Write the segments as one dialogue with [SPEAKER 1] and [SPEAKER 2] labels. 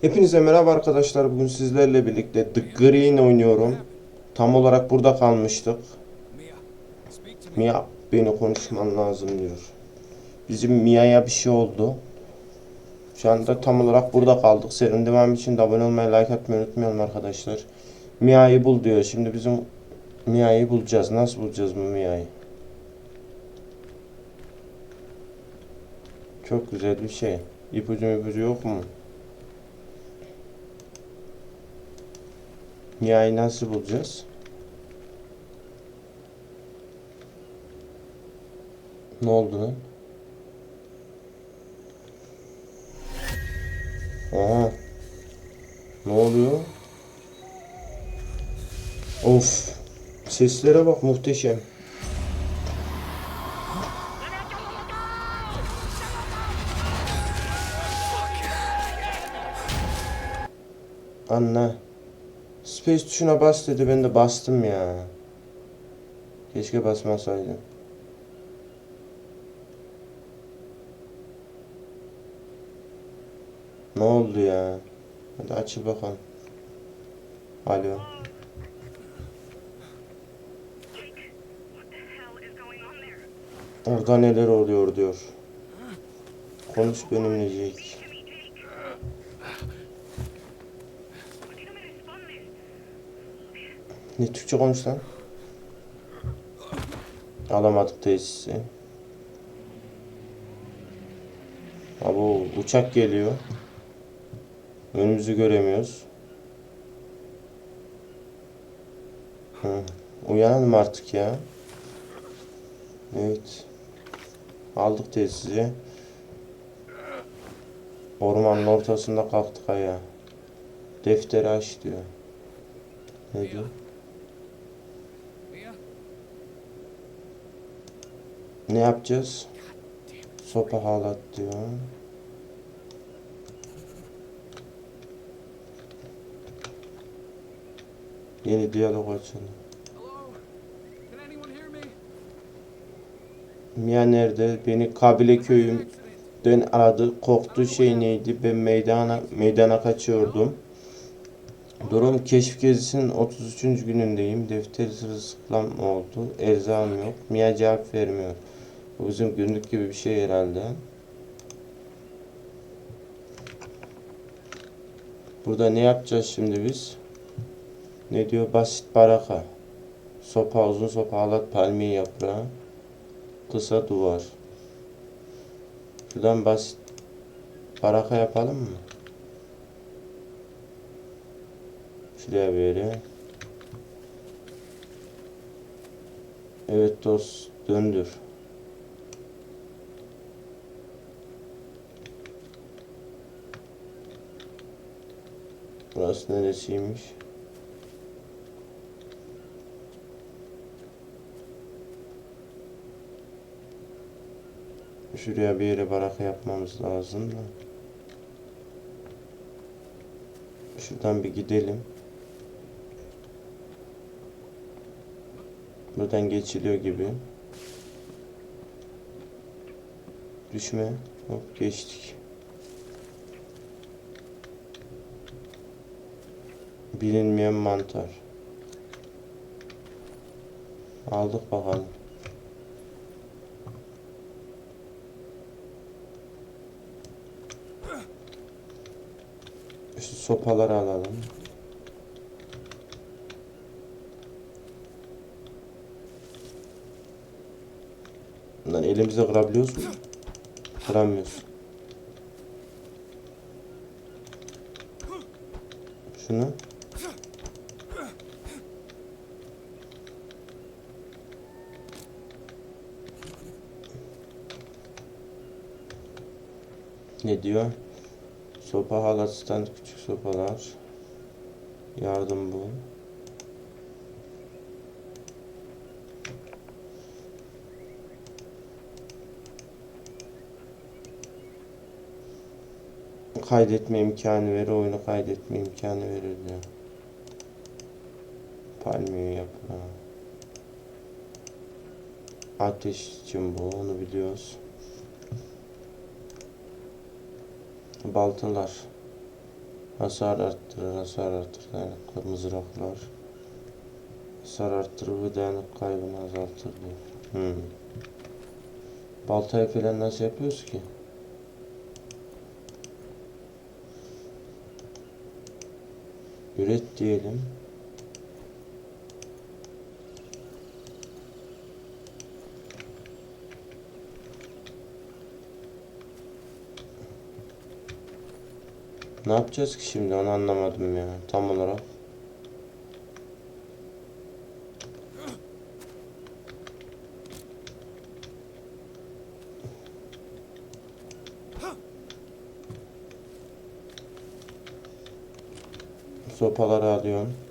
[SPEAKER 1] Hepinize merhaba arkadaşlar. Bugün sizlerle birlikte The Green oynuyorum. Tam olarak burada kalmıştık. Mia beni konuşman lazım diyor. Bizim Mia'ya bir şey oldu. Şu anda tam olarak burada kaldık. Serinin devamı için de abone olmayı, like atmayı unutmayalım arkadaşlar. Mia'yı bul diyor. Şimdi bizim Mia'yı bulacağız. Nasıl bulacağız bu Mia'yı? Çok güzel bir şey. İpucu ipucu yok mu? Mia'yı nasıl bulacağız? Ne oldu? Aha. Ne oluyor? Of. Seslere bak muhteşem. Anne. Space tuşuna bas dedi ben de bastım ya. Keşke basmasaydım. Ne oldu ya? Hadi açıl bakalım. Alo. Orada neler oluyor diyor. Konuş benimle Jake. Ne Türkçe konuş lan. Alamadık tesisi. Abo uçak geliyor. Önümüzü göremiyoruz. Hı. Uyanalım artık ya. Evet. Aldık tesisi. Ormanın ortasında kalktık ayağa. Defteri aç diyor. Ne diyor? Ne yapacağız? Sopa halat diyor. Yeni diyalog açıldı. Mia nerede? Beni kabile köyümden aradı. Korktuğu şey neydi? Ben meydana meydana kaçıyordum. Durum keşif gezisinin 33. günündeyim. Defteri sırılsıklam oldu. Erzağım yok. Mia cevap vermiyor. Bu bizim günlük gibi bir şey herhalde. Burada ne yapacağız şimdi biz? Ne diyor? Basit baraka. Sopa, uzun sopa, halat, palmiye yaprağı. Kısa duvar. Şuradan basit baraka yapalım mı? Şuraya böyle. Evet dost döndür. Burası neresiymiş? Şuraya bir yere baraka yapmamız lazım da. Şuradan bir gidelim. Buradan geçiliyor gibi. Düşme. Hop geçtik. Bilinmeyen mantar. Aldık bakalım. Şu sopaları alalım. Bunları elimizle kırabiliyoruz mu? Kıramıyoruz. Şunu. Ne diyor? Sopa halat stand küçük sopalar. Yardım bul. Kaydetme imkanı verir, oyunu kaydetme imkanı verir diyor. Palmiye yaprağı. Ateş için bu, onu biliyoruz. Baltalar. Hasar arttırır, hasar arttırır. Dayanıklı mızraklar. Hasar arttırır ve dayanık kaybını azaltır diyor. Hmm. Baltayı falan nasıl yapıyoruz ki? Üret diyelim. Ne yapacağız ki şimdi onu anlamadım ya tam olarak. Sopaları alıyorum.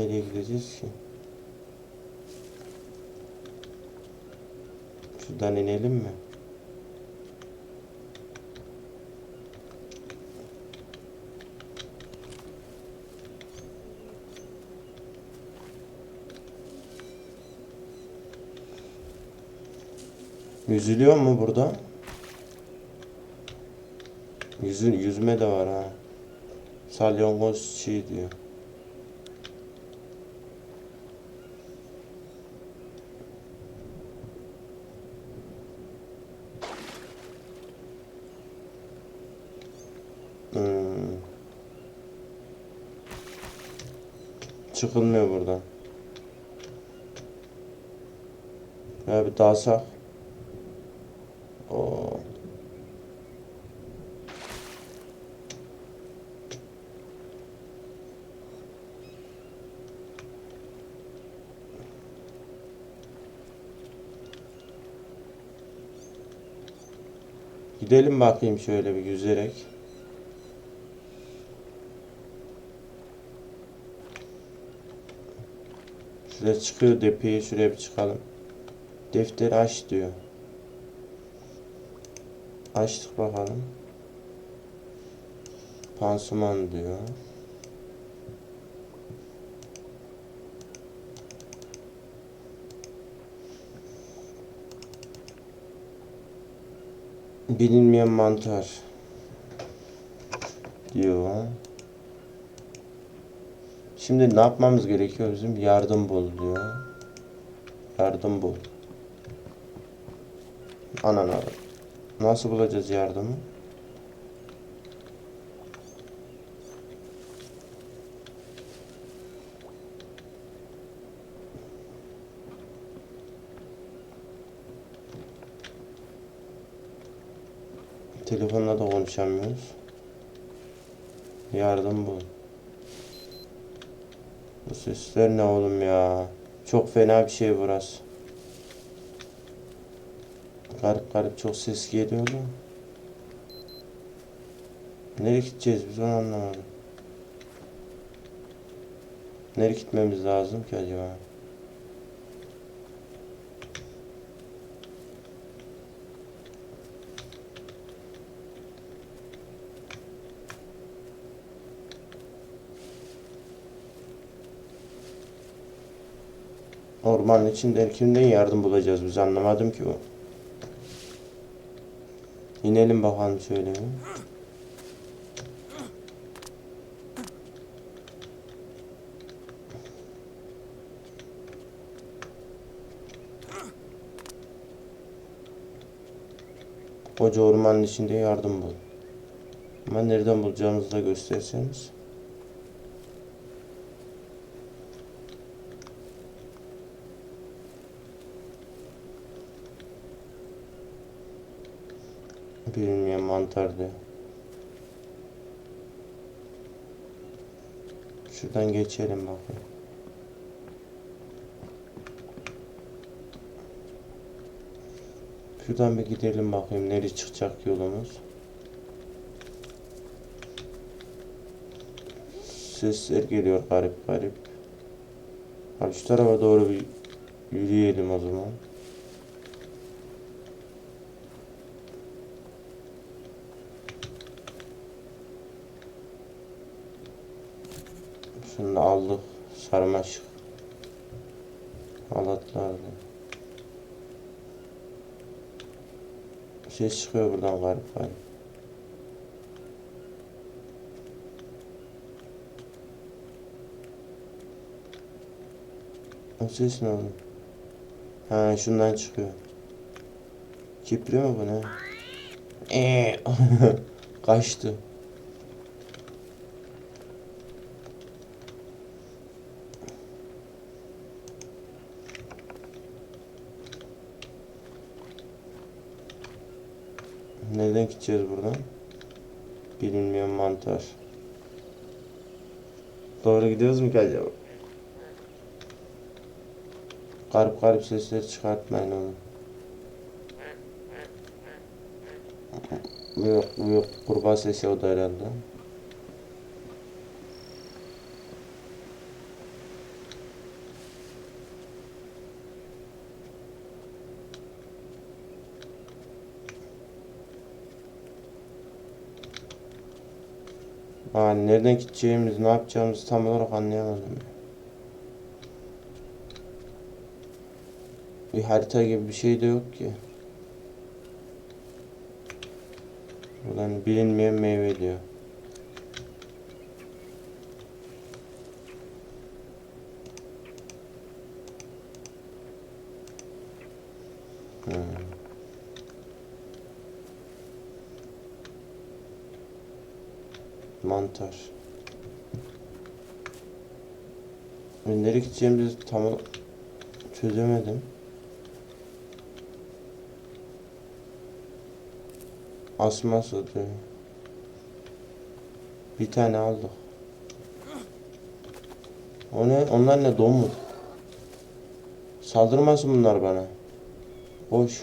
[SPEAKER 1] Nereye gideceğiz ki? Şuradan inelim mi? Yüzülüyor mu burada? Yüzün, yüzme de var ha. Salyangoz çiğ diyor. Çıkılmıyor buradan. Ya bir dalsak. Oo. Gidelim bakayım şöyle bir yüzerek. Şuraya çıkıyor depeye şuraya bir çıkalım. Defteri aç diyor. Açtık bakalım. Pansuman diyor. Bilinmeyen mantar diyor. Şimdi ne yapmamız gerekiyor bizim? Yardım bul diyor. Yardım bul. Anan Nasıl bulacağız yardımı? Telefonla da konuşamıyoruz. Yardım bul. Bu sesler ne oğlum ya? Çok fena bir şey burası. Garip garip çok ses geliyor da. Nereye gideceğiz biz onu anlamadım. Nereye gitmemiz lazım ki acaba? Ormanın içinde kimden yardım bulacağız biz anlamadım ki o. İnelim bakalım şöyle. Koca ormanın içinde yardım bul. Ama nereden bulacağımızı da gösterseniz. Bilinmeyen mantar diyor. Şuradan geçelim bakayım. Şuradan bir gidelim bakayım nereye çıkacak yolumuz. Sesler geliyor garip garip. Abi şu tarafa doğru bir yürüyelim o zaman. Şunu aldık. Sarmaşık. Halatlar da. Ses çıkıyor buradan garip garip. O ses ne oğlum? Ha şundan çıkıyor. Kipri mi bu ne? Eee. Kaçtı. Gideceğiz buradan? Bilinmeyen mantar. Doğru gidiyoruz mu ki acaba? Garip garip sesler çıkartmayın oğlum. Yok yok kurbağa sesi o da herhalde. Aa, nereden gideceğimizi, ne yapacağımızı tam olarak anlayamadım. Bir harita gibi bir şey de yok ki. Buradan bilinmeyen meyve diyor. Hmm. Mantar. Ben nereye gideceğimizi tam çözemedim. Asma su diyor. Bir tane aldık. O ne? Onlar ne? Domuz. Saldırmasın bunlar bana. Boş.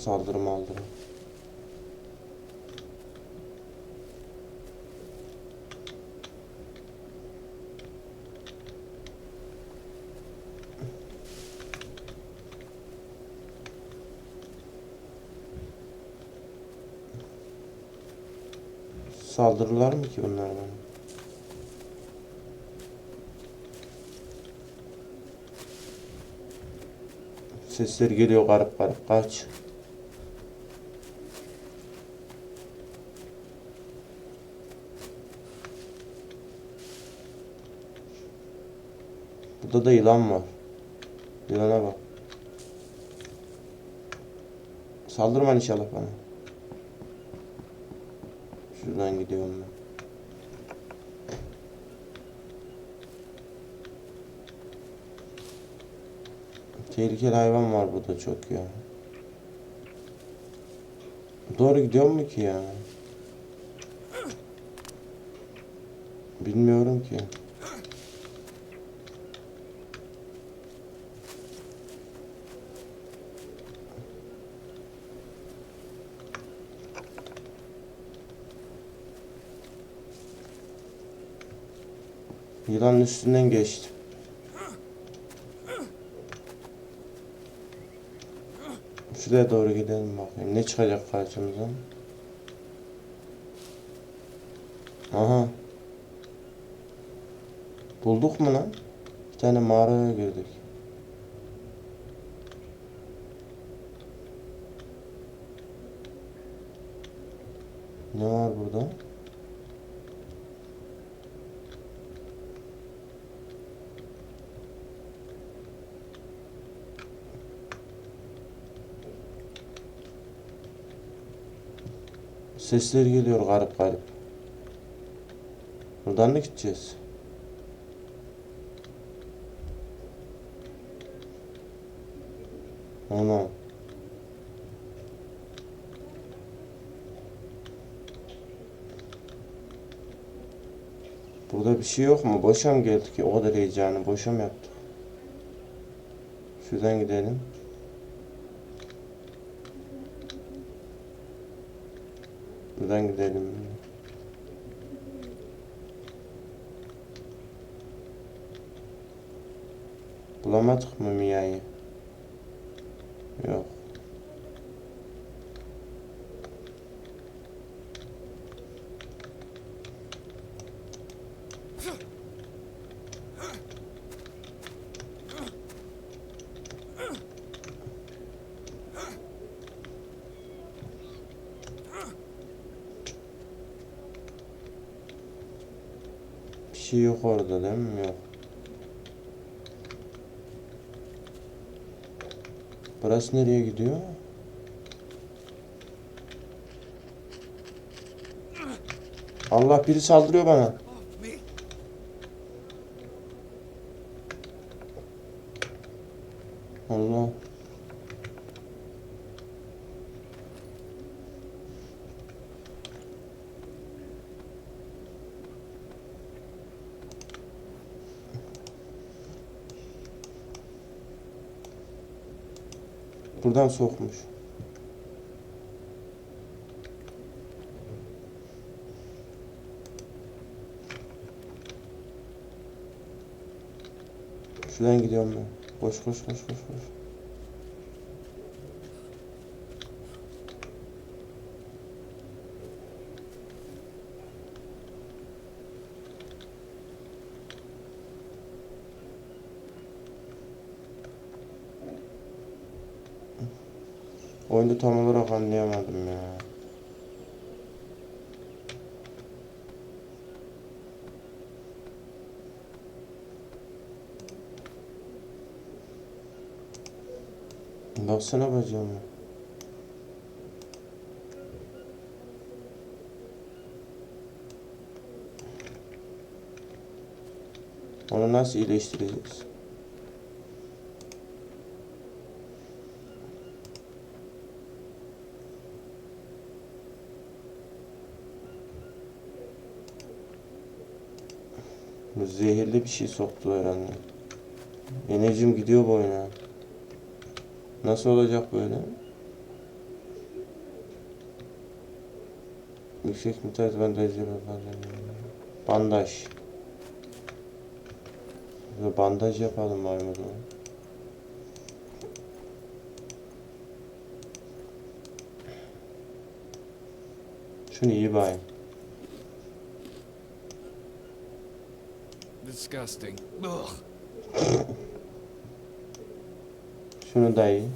[SPEAKER 1] Saldırma aldırma. Saldırırlar mı ki bunlar bana? Sesler geliyor garip garip. Kaç. Burada da yılan var. Yılana bak. Saldırma inşallah bana. Şuradan gidiyorum ben. Tehlikeli hayvan var burada çok ya. Doğru gidiyor mu ki ya? Bilmiyorum ki. Yılanın üstünden geçtim. Şuraya doğru gidelim bakayım. Ne çıkacak karşımıza? Aha. Bulduk mu lan? Bir tane mağaraya girdik. Ne var burada? Sesler geliyor garip garip. Buradan da gideceğiz. Ana. Burada bir şey yok mu? Boşa mı geldik? O kadar heyecanı boşa mı yaptık? Şuradan gidelim. Buradan gidelim. Bulamadık mı Mia'yı? Yok. şey yok orada değil mi? Yok. Burası nereye gidiyor? Allah biri saldırıyor bana. Allah. Buradan sokmuş. Şuradan gidiyorum ben. Koş koş koş koş koş. Oyunu tam olarak anlayamadım ya. Baksana bacağıma. Onu nasıl iyileştireceğiz? Zehirli bir şey soktu herhalde. Enerjim gidiyor bu oyuna. Nasıl olacak böyle? Yüksek miktar bandaj yapalım. Bandaj. Bandaj yapalım bari o zaman. Şunu iyi bayım.
[SPEAKER 2] Disgusting. Ugh.
[SPEAKER 1] Şunu da iyi.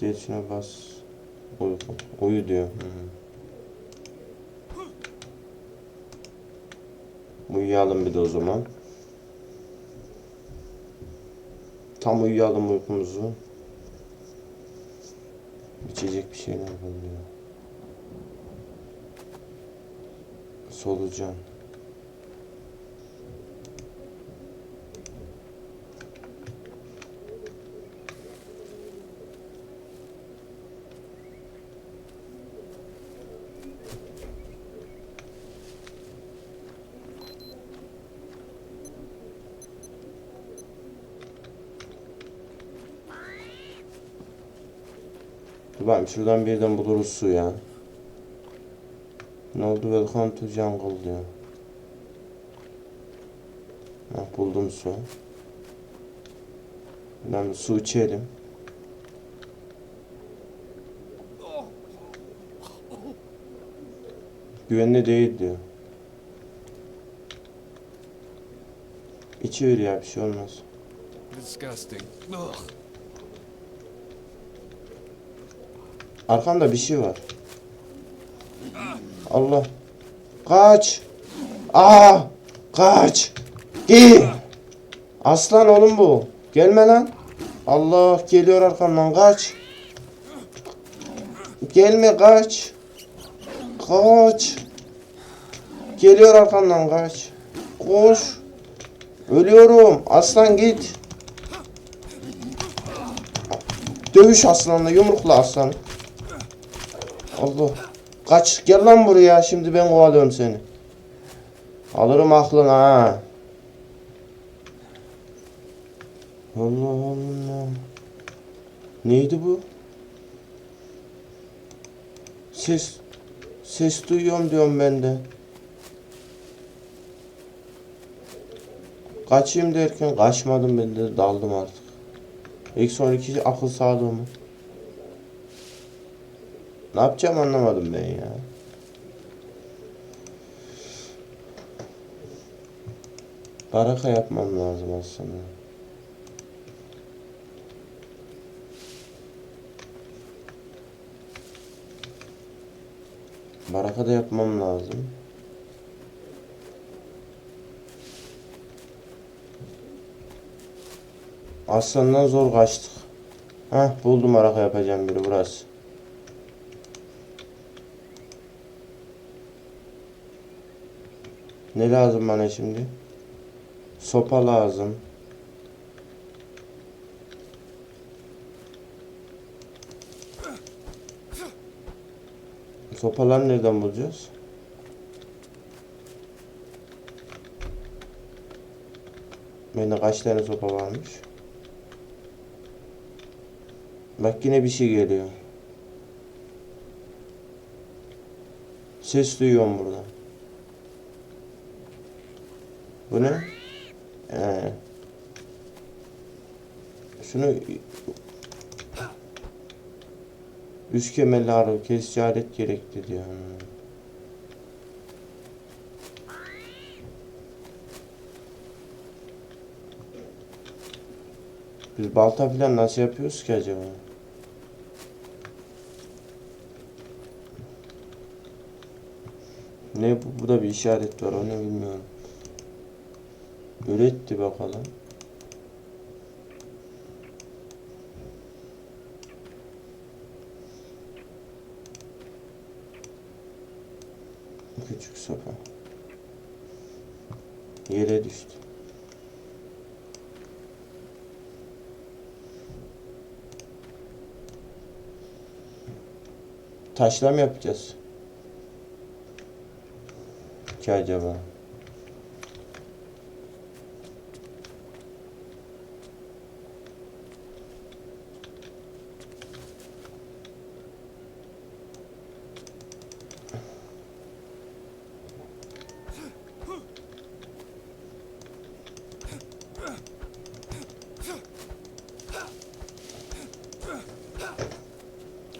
[SPEAKER 1] Şuna bas. Uyu, uyu diyor. Hı hı. Uyuyalım bir de o zaman. Tam uyuyalım uykumuzu. İçecek bir şeyler buluyor. Solucan. Bakayım şuradan birden buluruz su ya. Ne oldu? Welcome to jungle diyor. Ha, buldum su. Bir su içelim. Güvenli değil diyor. İçiver ya bir şey olmaz.
[SPEAKER 2] Disgusting. Ugh.
[SPEAKER 1] Arkamda bir şey var. Allah. Kaç. Aa! Kaç. Gel. Aslan oğlum bu. Gelme lan. Allah geliyor arkamdan kaç. Gelme kaç. Kaç. Geliyor arkamdan kaç. Koş. Ölüyorum. Aslan git. Dövüş aslanla yumrukla aslan. Allah. Kaç gel lan buraya şimdi ben kovalıyorum seni. Alırım aklını ha. Allah Allah. Neydi bu? Ses ses duyuyorum diyorum ben de. Kaçayım derken kaçmadım ben de daldım artık. Eksi 12 akıl sağlığımı. Ne yapacağım anlamadım ben ya. Baraka yapmam lazım aslında. Baraka da yapmam lazım. Aslandan zor kaçtık. Hah buldum araka yapacağım biri burası. Ne lazım bana şimdi? Sopa lazım. Sopaları nereden bulacağız? Bende kaç tane sopa varmış? Bak yine bir şey geliyor. Ses duyuyorum burada. Bu ne? Ee. Şunu Üç kemerli arı kesici alet diyor. Biz balta falan nasıl yapıyoruz ki acaba? Ne bu? Bu da bir işaret var. O ne bilmiyorum. Üretti bakalım. Küçük sopa. Yere düştü. Taşla mı yapacağız? Ki acaba?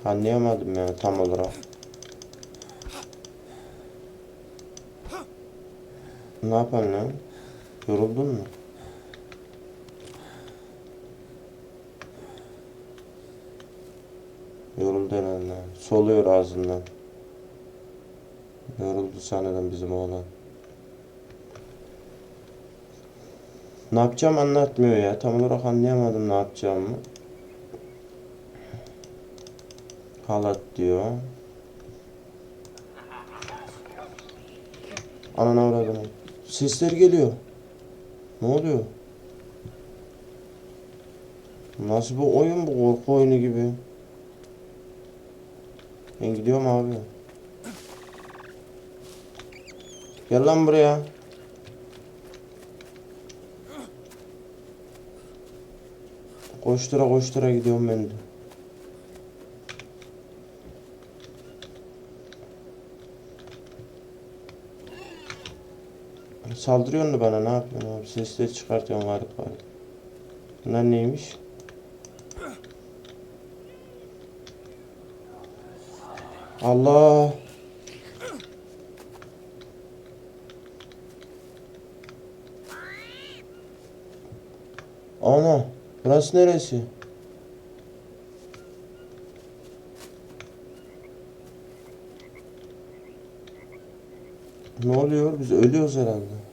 [SPEAKER 1] Anlayamadım ya tam olarak. Ne yapan lan? Yoruldun mu? Yoruldu herhalde. Soluyor ağzından. Yoruldu sanırım bizim oğlan. Ne yapacağım anlatmıyor ya. Tam olarak anlayamadım ne yapacağımı. Halat diyor. Anana avradını. Sesler geliyor. Ne oluyor? Nasıl bir oyun bu korku oyunu gibi. Ben gidiyorum abi. Gel lan buraya. Koştura koştura gidiyorum ben de. Saldırıyorsun da bana ne yapıyorsun abi? Sesleri çıkartıyorsun garip garip. Bunlar neymiş? Allah! Ana! Burası neresi? Ne oluyor? Biz ölüyoruz herhalde.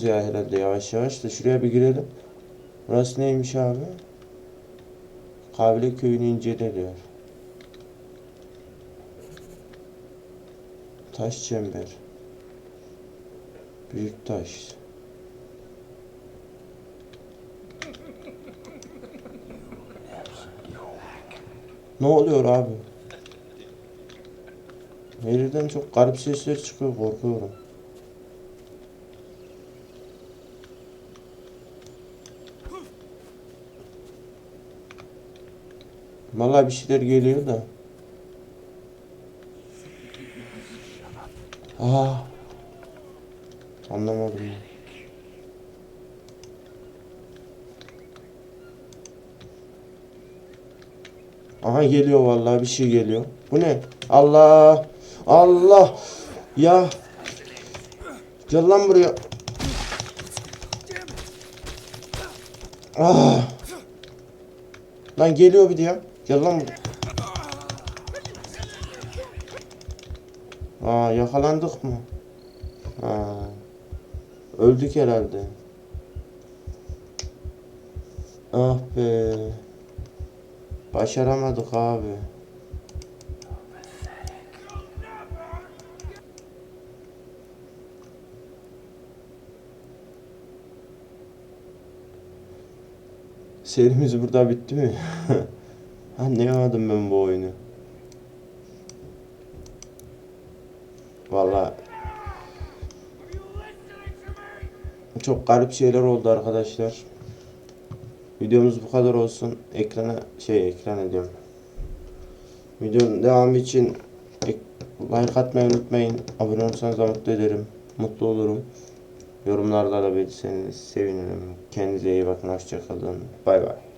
[SPEAKER 1] Ölüyoruz ya herhalde yavaş yavaş da şuraya bir girelim. Burası neymiş abi? Kavile köyünü incele diyor. Taş çember. Büyük taş. Ne oluyor abi? Nereden çok garip sesler çıkıyor korkuyorum. Vallahi bir şeyler geliyor da. Aa. Anlamadım. ya. Aha geliyor vallahi bir şey geliyor. Bu ne? Allah! Allah! Ya! Gel lan buraya. Ah. Lan geliyor bir de ya. Gel lan. Aa yakalandık mı? Ha. Öldük herhalde. Ah be. Başaramadık abi. Serimiz burada bitti mi? Anlayamadım ben bu oyunu. Vallahi çok garip şeyler oldu arkadaşlar. Videomuz bu kadar olsun. Ekrana şey ekran ediyorum. Videonun devamı için like atmayı unutmayın. Abone olursanız da mutlu ederim. Mutlu olurum. Yorumlarda da belirtseniz sevinirim. Kendinize iyi bakın. Hoşçakalın. Bay bay.